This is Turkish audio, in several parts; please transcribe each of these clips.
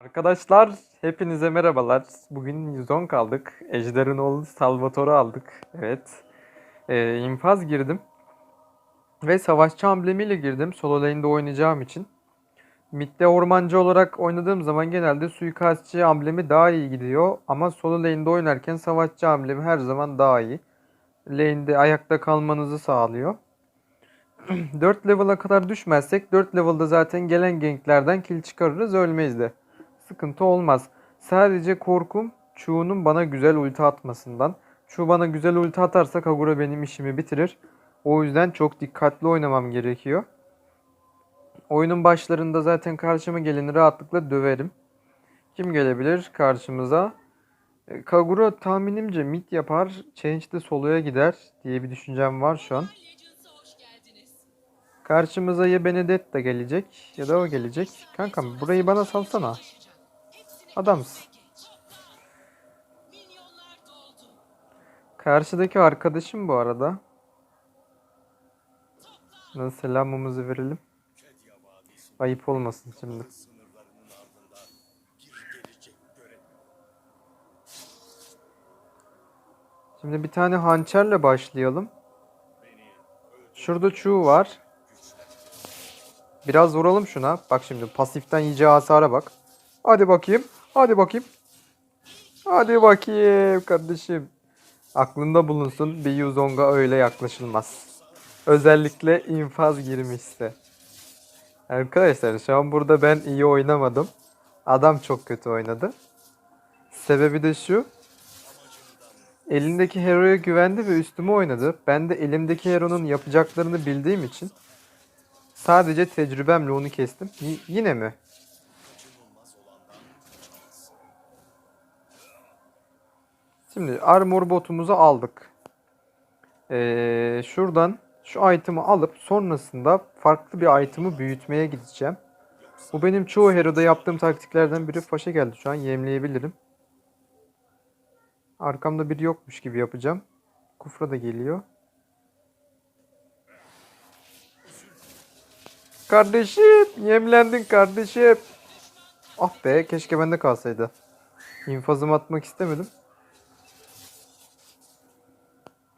Arkadaşlar hepinize merhabalar. Bugün 110 kaldık. Ejder'in oğlu Salvatore'u aldık. Evet. Ee, infaz girdim. Ve savaşçı amblemiyle girdim. Solo lane'de oynayacağım için. Mid'de ormancı olarak oynadığım zaman genelde suikastçı amblemi daha iyi gidiyor. Ama solo lane'de oynarken savaşçı amblemi her zaman daha iyi. Lane'de ayakta kalmanızı sağlıyor. 4 level'a kadar düşmezsek 4 level'da zaten gelen ganklerden kill çıkarırız ölmeyiz de sıkıntı olmaz. Sadece korkum Chu'nun bana güzel ulti atmasından. Chu bana güzel ulti atarsa Kagura benim işimi bitirir. O yüzden çok dikkatli oynamam gerekiyor. Oyunun başlarında zaten karşıma geleni rahatlıkla döverim. Kim gelebilir karşımıza? E, Kagura tahminimce mid yapar, Change de soloya gider diye bir düşüncem var şu an. Karşımıza ya Benedetta gelecek ya da o gelecek. Kankam burayı bana salsana. Adamsın. Karşıdaki arkadaşım bu arada. Selamımızı verelim. Ayıp olmasın şimdi. Şimdi bir tane hançerle başlayalım. Şurada çuğ var. Biraz vuralım şuna. Bak şimdi pasiften yiyeceği hasara bak. Hadi bakayım. Hadi bakayım. Hadi bakayım kardeşim. Aklında bulunsun bir Yuzong'a öyle yaklaşılmaz. Özellikle infaz girmişse. Arkadaşlar şu an burada ben iyi oynamadım. Adam çok kötü oynadı. Sebebi de şu. Elindeki hero'ya güvendi ve üstüme oynadı. Ben de elimdeki hero'nun yapacaklarını bildiğim için sadece tecrübemle onu kestim. Y- yine mi? Şimdi armor botumuzu aldık. Ee, şuradan şu item'ı alıp sonrasında farklı bir item'ı büyütmeye gideceğim. Bu benim çoğu hero'da yaptığım taktiklerden biri. Faşa geldi şu an yemleyebilirim. Arkamda biri yokmuş gibi yapacağım. Kufra da geliyor. Kardeşim yemlendin kardeşim. Ah be keşke bende kalsaydı. İnfazımı atmak istemedim.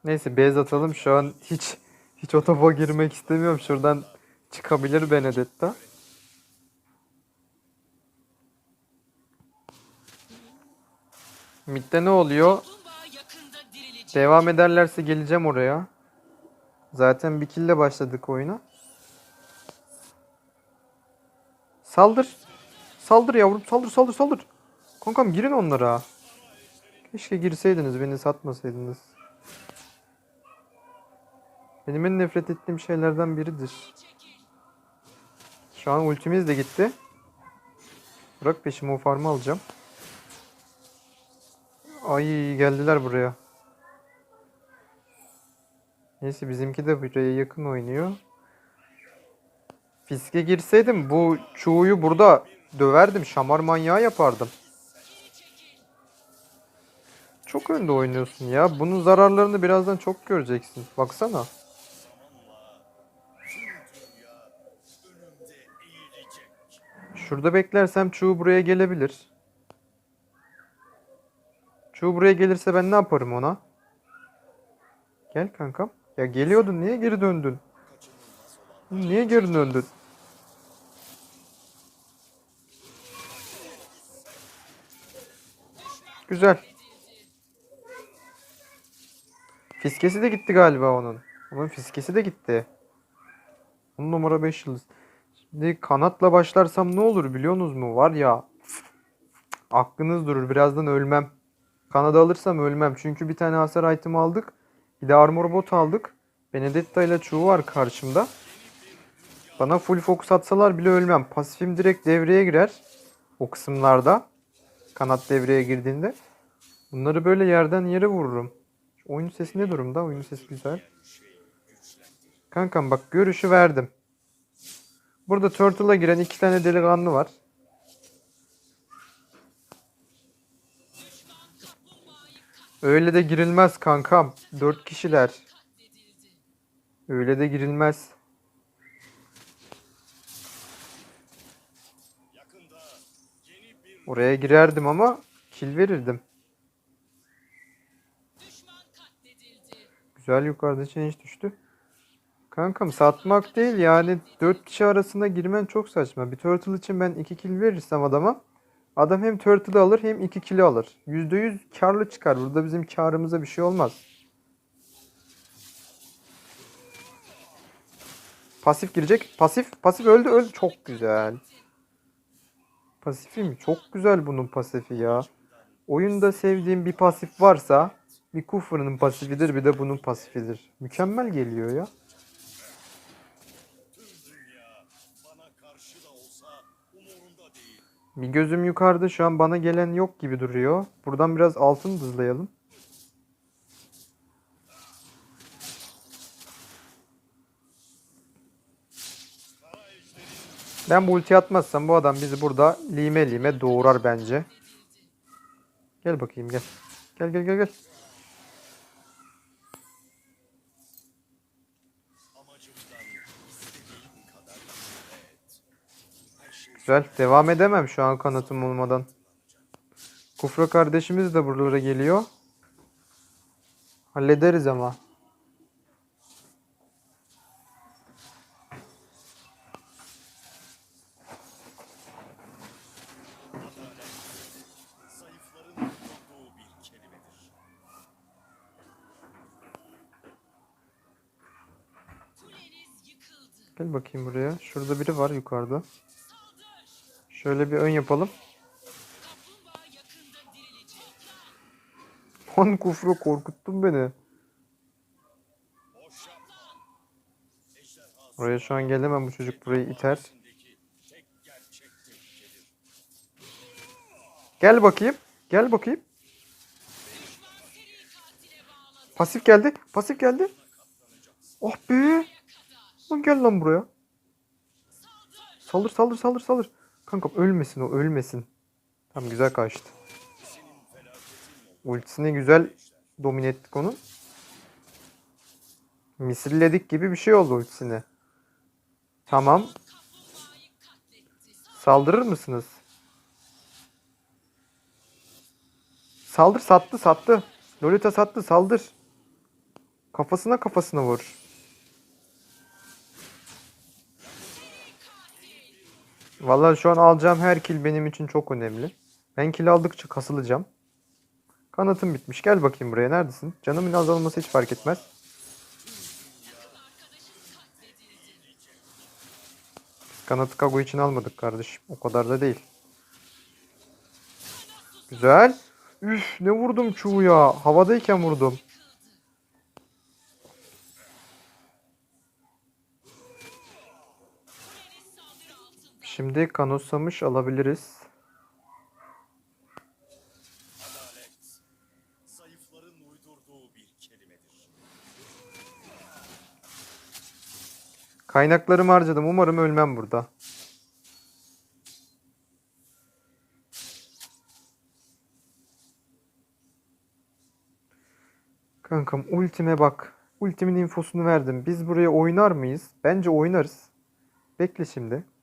Neyse bez atalım. Şu an hiç hiç o girmek istemiyorum. Şuradan çıkabilir Benedetta. Mid'de ne oluyor? Devam ederlerse geleceğim oraya. Zaten bir kill'le başladık oyuna. Saldır. Saldır yavrum. Saldır saldır saldır. Kankam girin onlara. Keşke girseydiniz beni satmasaydınız. Benim en nefret ettiğim şeylerden biridir. Şu an ultimiz de gitti. Bırak peşime o farmı alacağım. Ay geldiler buraya. Neyse bizimki de buraya yakın oynuyor. Fiske girseydim bu çuğuyu burada döverdim. Şamar manyağı yapardım. Çok önde oynuyorsun ya. Bunun zararlarını birazdan çok göreceksin. Baksana. Şurada beklersem çuğu buraya gelebilir. Çuğu buraya gelirse ben ne yaparım ona? Gel kankam. Ya geliyordun niye geri döndün? Niye geri döndün? Güzel. Fiskesi de gitti galiba onun. Onun fiskesi de gitti. 10 numara 5 yıldız. Şimdi kanatla başlarsam ne olur biliyorsunuz mu? Var ya aklınız durur. Birazdan ölmem. Kanada alırsam ölmem. Çünkü bir tane hasar item aldık. Bir de armor bot aldık. Benedetta ile Chu var karşımda. Bana full focus atsalar bile ölmem. Pasifim direkt devreye girer. O kısımlarda. Kanat devreye girdiğinde. Bunları böyle yerden yere vururum. Oyun sesi ne durumda? Oyun sesi güzel. Kankam bak görüşü verdim. Burada Turtle'a giren iki tane delikanlı var. Öyle de girilmez kankam. Dört kişiler. Öyle de girilmez. Oraya girerdim ama kill verirdim. Güzel yukarıda change düştü. Kankam satmak değil yani 4 kişi arasında girmen çok saçma. Bir turtle için ben 2 kill verirsem adama adam hem turtle'ı alır hem 2 kill'i alır. %100 karlı çıkar. Burada bizim karımıza bir şey olmaz. Pasif girecek. Pasif. Pasif öldü öldü. Çok güzel. Pasifi mi? Çok güzel bunun pasifi ya. Oyunda sevdiğim bir pasif varsa bir Kufra'nın pasifidir bir de bunun pasifidir. Mükemmel geliyor ya. Bir gözüm yukarıda şu an bana gelen yok gibi duruyor. Buradan biraz altın hızlayalım. Ben bu ulti atmazsam bu adam bizi burada lime lime doğurar bence. Gel bakayım gel. Gel gel gel gel. Güzel. Devam edemem şu an kanatım olmadan. Kufra kardeşimiz de buralara geliyor. Hallederiz ama. Gel bakayım buraya. Şurada biri var yukarıda. Şöyle bir ön yapalım. Lan kufru korkuttun beni. Oraya şu an gelemem bu çocuk burayı iter. Gel bakayım. Gel bakayım. Pasif geldi. Pasif geldi. Oh be. Lan gel lan buraya. Saldır saldır saldır saldır. Kankam ölmesin o ölmesin. Tam güzel kaçtı. Ultisini güzel domine ettik onu. Misilledik gibi bir şey oldu ultisine. Tamam. Saldırır mısınız? Saldır sattı sattı. Lolita sattı saldır. Kafasına kafasına vur. Vallahi şu an alacağım her kill benim için çok önemli. Ben kill aldıkça kasılacağım. Kanatım bitmiş. Gel bakayım buraya. Neredesin? Canımın azalması hiç fark etmez. Kanatı Kago için almadık kardeşim. O kadar da değil. Güzel. Üf ne vurdum çuğuya. Havadayken vurdum. Şimdi kanosamış alabiliriz. Kaynaklarımı harcadım. Umarım ölmem burada. Kankam ultime bak. Ultimin infosunu verdim. Biz buraya oynar mıyız? Bence oynarız. Bekle şimdi.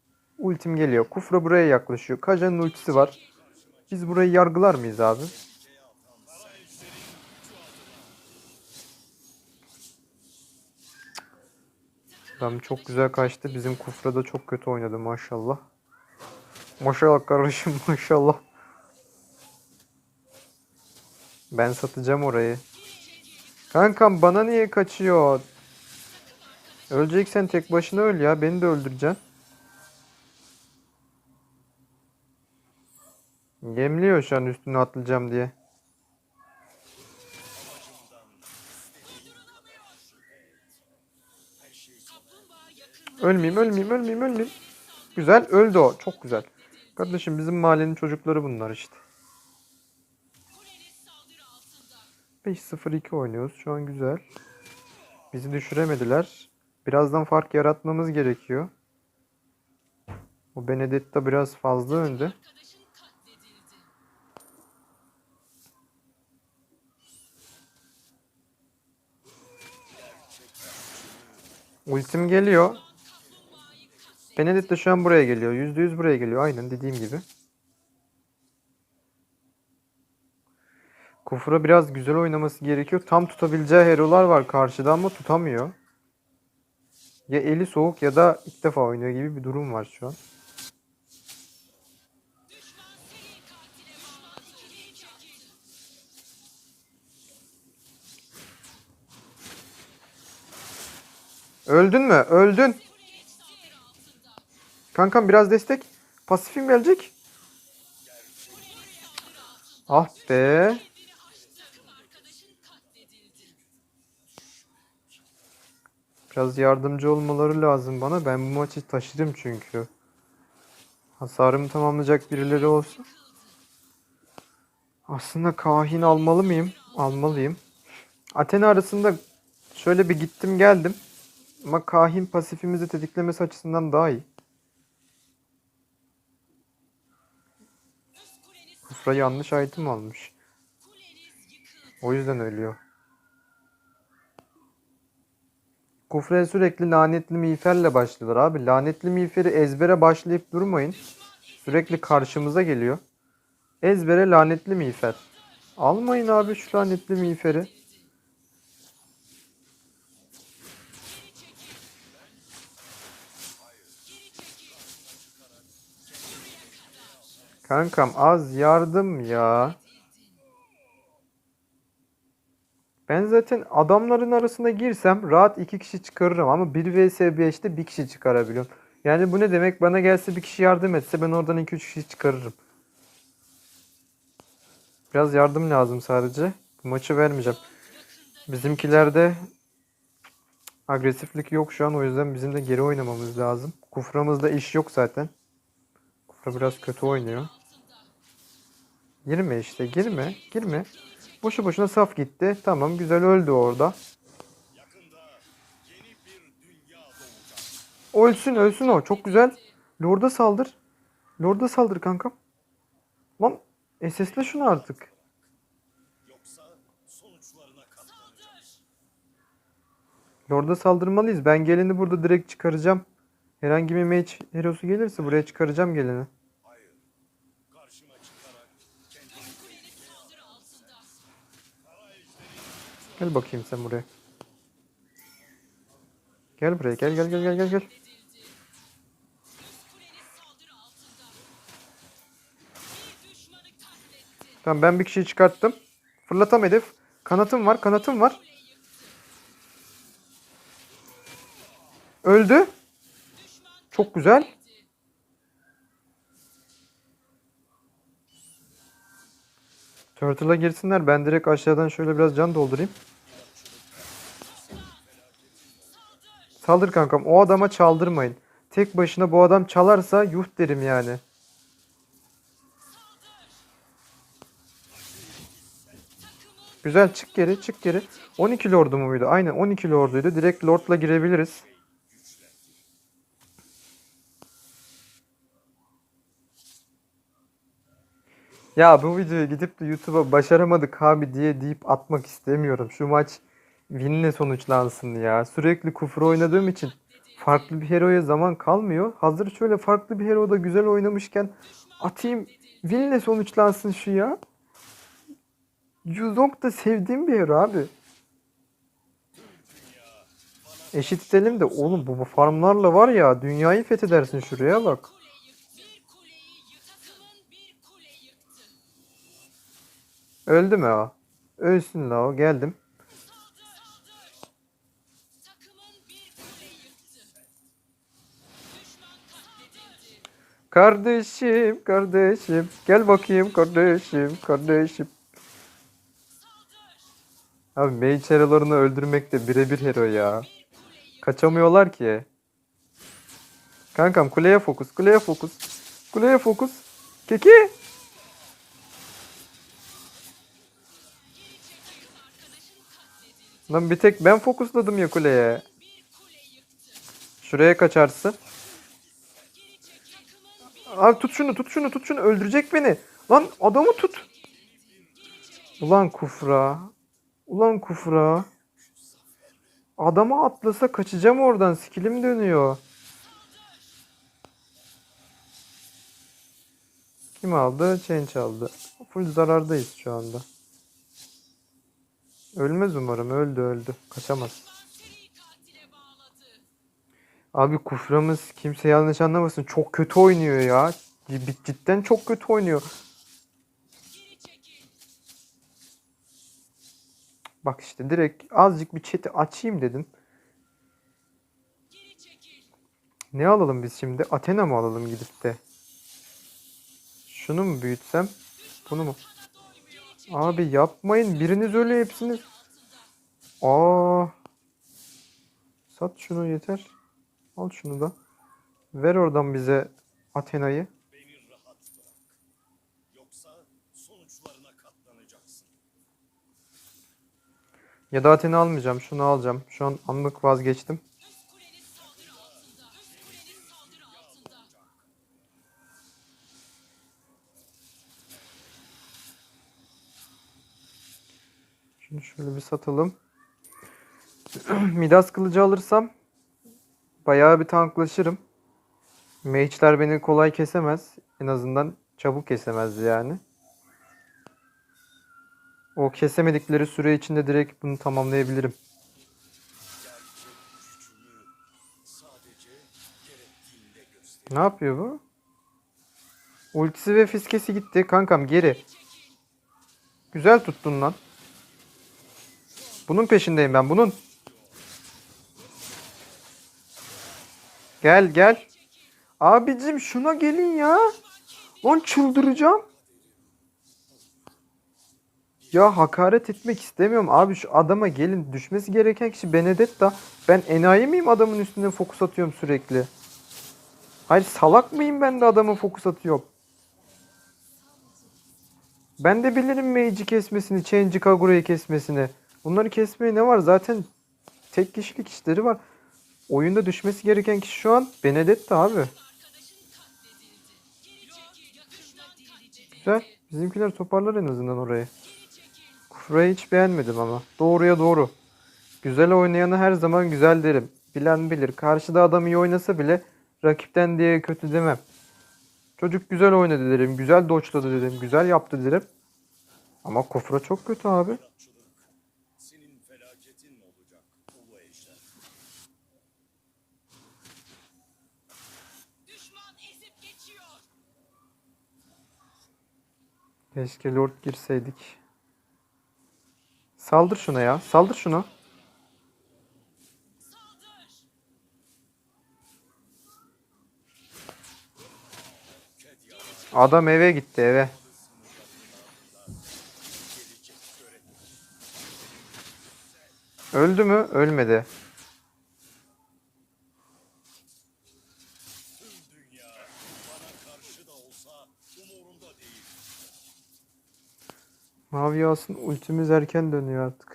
Ultim geliyor. Kufra buraya yaklaşıyor. Kaja'nın ultisi var. Biz burayı yargılar mıyız abi? Adam çok güzel kaçtı. Bizim Kufra da çok kötü oynadı maşallah. Maşallah kardeşim maşallah. Ben satacağım orayı. Kankam bana niye kaçıyor? Öleceksen tek başına öl ya. Beni de öldüreceksin. Yemliyor şu an üstüne atlayacağım diye. Ölmeyeyim, ölmeyeyim, ölmeyeyim, ölmeyeyim. Güzel, öldü o. Çok güzel. Kardeşim bizim mahallenin çocukları bunlar işte. 5-0-2 oynuyoruz. Şu an güzel. Bizi düşüremediler. Birazdan fark yaratmamız gerekiyor. Bu Benedetta biraz fazla önde. Ultim geliyor. Benedict de şu an buraya geliyor. %100 buraya geliyor. Aynen dediğim gibi. Kufra biraz güzel oynaması gerekiyor. Tam tutabileceği hero'lar var karşıda ama tutamıyor. Ya eli soğuk ya da ilk defa oynuyor gibi bir durum var şu an. Öldün mü? Öldün. Kankam biraz destek. Pasifim gelecek. Ah be. Biraz yardımcı olmaları lazım bana. Ben bu maçı taşıdım çünkü. Hasarımı tamamlayacak birileri olsa. Aslında kahin almalı mıyım? Almalıyım. Athena arasında şöyle bir gittim geldim. Ama kahin pasifimizi tetiklemesi açısından daha iyi. Kufra yanlış item almış. O yüzden ölüyor. Kufra'ya sürekli lanetli miğferle başlıyorlar abi. Lanetli miğferi ezbere başlayıp durmayın. Sürekli karşımıza geliyor. Ezbere lanetli miğfer. Almayın abi şu lanetli miğferi. Kankam az yardım ya. Ben zaten adamların arasına girsem rahat iki kişi çıkarırım ama 1 vs 5'te bir kişi çıkarabiliyorum. Yani bu ne demek? Bana gelse bir kişi yardım etse ben oradan 2-3 kişi çıkarırım. Biraz yardım lazım sadece. Bu maçı vermeyeceğim. Bizimkilerde agresiflik yok şu an o yüzden bizim de geri oynamamız lazım. Kuframızda iş yok zaten. Kufra biraz kötü oynuyor. Girme işte girme girme. Boşu boşuna saf gitti. Tamam güzel öldü orada. Doğacak. Ölsün ölsün o. Çok güzel. Lord'a saldır. Lord'a saldır kankam. Lan SS'le şunu artık. Lord'a saldırmalıyız. Ben geleni burada direkt çıkaracağım. Herhangi bir mage hero'su gelirse buraya çıkaracağım geleni. Hayır. Karşıma çıkarak kendini Gel bakayım sen buraya. Gel buraya. Gel gel gel gel gel gel. Tamam ben bir kişiyi çıkarttım. Fırlatam hedef. Kanatım var, kanatım var. Öldü. Çok güzel. Turtle'a girsinler. Ben direkt aşağıdan şöyle biraz can doldurayım. Saldır kankam. O adama çaldırmayın. Tek başına bu adam çalarsa yuh derim yani. Güzel çık geri çık geri. 12 lordu muydu? Aynen 12 lorduydu. Direkt lordla girebiliriz. Ya bu videoyu gidip de YouTube'a başaramadık abi diye deyip atmak istemiyorum. Şu maç winle sonuçlansın ya. Sürekli kufur oynadığım için farklı bir heroya zaman kalmıyor. Hazır şöyle farklı bir hero da güzel oynamışken atayım winle sonuçlansın şu ya. Yuzong da sevdiğim bir hero abi. Eşit edelim de oğlum bu farmlarla var ya dünyayı fethedersin şuraya bak. Öldü mü o? Ölsün la o geldim. Kardeşim, kardeşim. Gel bakayım kardeşim, kardeşim. Abi mage hero'larını öldürmek de birebir hero ya. Kaçamıyorlar ki. Kankam kuleye fokus, kuleye fokus. Kuleye fokus. Keki. Lan bir tek ben fokusladım ya kuleye. Şuraya kaçarsın. Abi tut şunu tut şunu tut şunu öldürecek beni. Lan adamı tut. Ulan kufra. Ulan kufra. Adama atlasa kaçacağım oradan. Skillim dönüyor. Kim aldı? Change aldı. Full zarardayız şu anda. Ölmez umarım. Öldü öldü. Kaçamaz. Abi kuframız kimse yanlış anlamasın. Çok kötü oynuyor ya. Cid- Cidden çok kötü oynuyor. Bak işte direkt azıcık bir chat'i açayım dedim. Ne alalım biz şimdi? Athena mı alalım gidip de? Şunu mu büyütsem? Bunu mu? Abi yapmayın. Biriniz öyle hepsiniz. Aa. Sat şunu yeter. Al şunu da. Ver oradan bize Athena'yı. Ya da Athena almayacağım. Şunu alacağım. Şu an anlık vazgeçtim. Şunu şöyle bir satalım. Midas kılıcı alırsam bayağı bir tanklaşırım. Mage'ler beni kolay kesemez. En azından çabuk kesemez yani. O kesemedikleri süre içinde direkt bunu tamamlayabilirim. Ne yapıyor bu? Ultisi ve fiskesi gitti. Kankam geri. Güzel tuttun lan. Bunun peşindeyim ben. Bunun. Gel gel. Abicim şuna gelin ya. Lan çıldıracağım. Ya hakaret etmek istemiyorum. Abi şu adama gelin. Düşmesi gereken kişi Benedetta. Ben enayi miyim adamın üstüne fokus atıyorum sürekli? Hayır salak mıyım ben de adamı fokus atıyorum? Ben de bilirim Mage'i kesmesini, Change'i Kagura'yı kesmesini. Bunları kesmeye ne var? Zaten tek kişilik işleri var. Oyunda düşmesi gereken kişi şu an Benedetta abi. Güzel. Bizimkiler toparlar en azından orayı. Kufra'yı hiç beğenmedim ama. Doğruya doğru. Güzel oynayanı her zaman güzel derim. Bilen bilir. Karşıda adam iyi oynasa bile rakipten diye kötü demem. Çocuk güzel oynadı derim. Güzel doçladı derim. Güzel yaptı derim. Ama Kufra çok kötü abi. Keşke Lord girseydik. Saldır şuna ya. Saldır. Saldır. Adam eve gitti eve. Öldü mü? Ölmedi. Tüm dünya bana karşı da olsa umurumda değil. Mavi Yasın ultimiz erken dönüyor artık.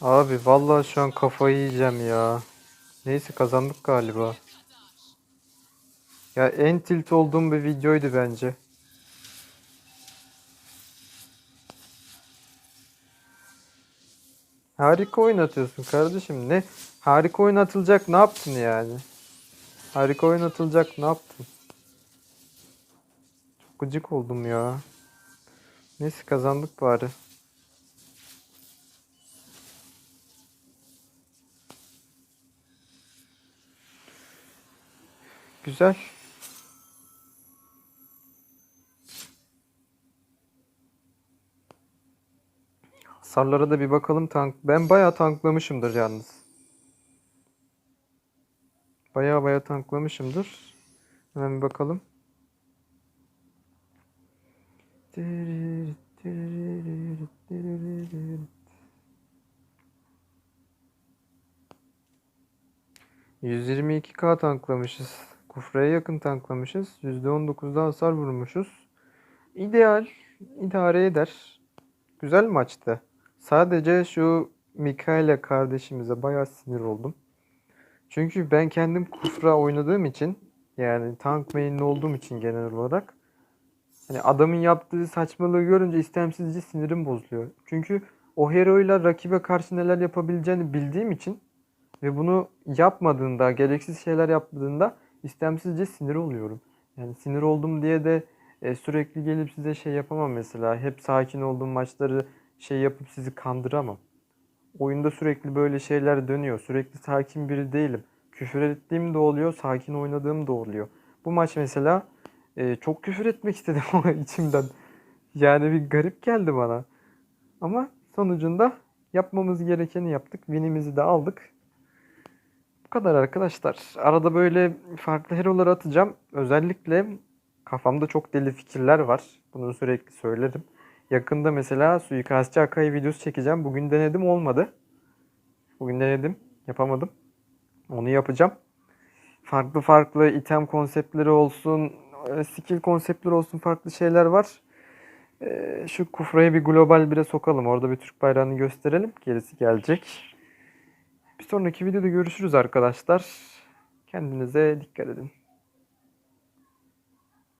Abi vallahi şu an kafayı yiyeceğim ya. Neyse kazandık galiba. Ya en tilt olduğum bir videoydu bence. Harika oynatıyorsun kardeşim. Ne? Harika oynatılacak ne yaptın yani? Harika oynatılacak ne yaptın? Çok gıcık oldum ya. Neyse kazandık bari. güzel. Hasarlara da bir bakalım tank. Ben bayağı tanklamışımdır yalnız. Bayağı bayağı tanklamışımdır. Hemen bir bakalım. Yüz yirmi iki K tanklamışız. Kufraya yakın tanklamışız. %19'da hasar vurmuşuz. İdeal, idare eder. Güzel maçtı. Sadece şu Mikaela kardeşimize bayağı sinir oldum. Çünkü ben kendim Kufra oynadığım için yani tank main'li olduğum için genel olarak hani adamın yaptığı saçmalığı görünce istemsizce sinirim bozuluyor. Çünkü o hero'yla rakibe karşı neler yapabileceğini bildiğim için ve bunu yapmadığında, gereksiz şeyler yaptığında istemsizce sinir oluyorum. Yani sinir oldum diye de e, sürekli gelip size şey yapamam mesela. Hep sakin olduğum maçları şey yapıp sizi kandıramam. Oyunda sürekli böyle şeyler dönüyor. Sürekli sakin biri değilim. Küfür ettiğim de oluyor, sakin oynadığım da oluyor. Bu maç mesela e, çok küfür etmek istedim ama içimden. Yani bir garip geldi bana. Ama sonucunda yapmamız gerekeni yaptık. Win'imizi de aldık. Bu kadar arkadaşlar. Arada böyle farklı hero'lar atacağım. Özellikle kafamda çok deli fikirler var. Bunu sürekli söylerim. Yakında mesela suikastçı Akai videosu çekeceğim. Bugün denedim olmadı. Bugün denedim. Yapamadım. Onu yapacağım. Farklı farklı item konseptleri olsun, e, skill konseptleri olsun farklı şeyler var. E, Şu kufrayı bir global bire sokalım. Orada bir Türk bayrağını gösterelim. Gerisi gelecek. Bir sonraki videoda görüşürüz arkadaşlar. Kendinize dikkat edin.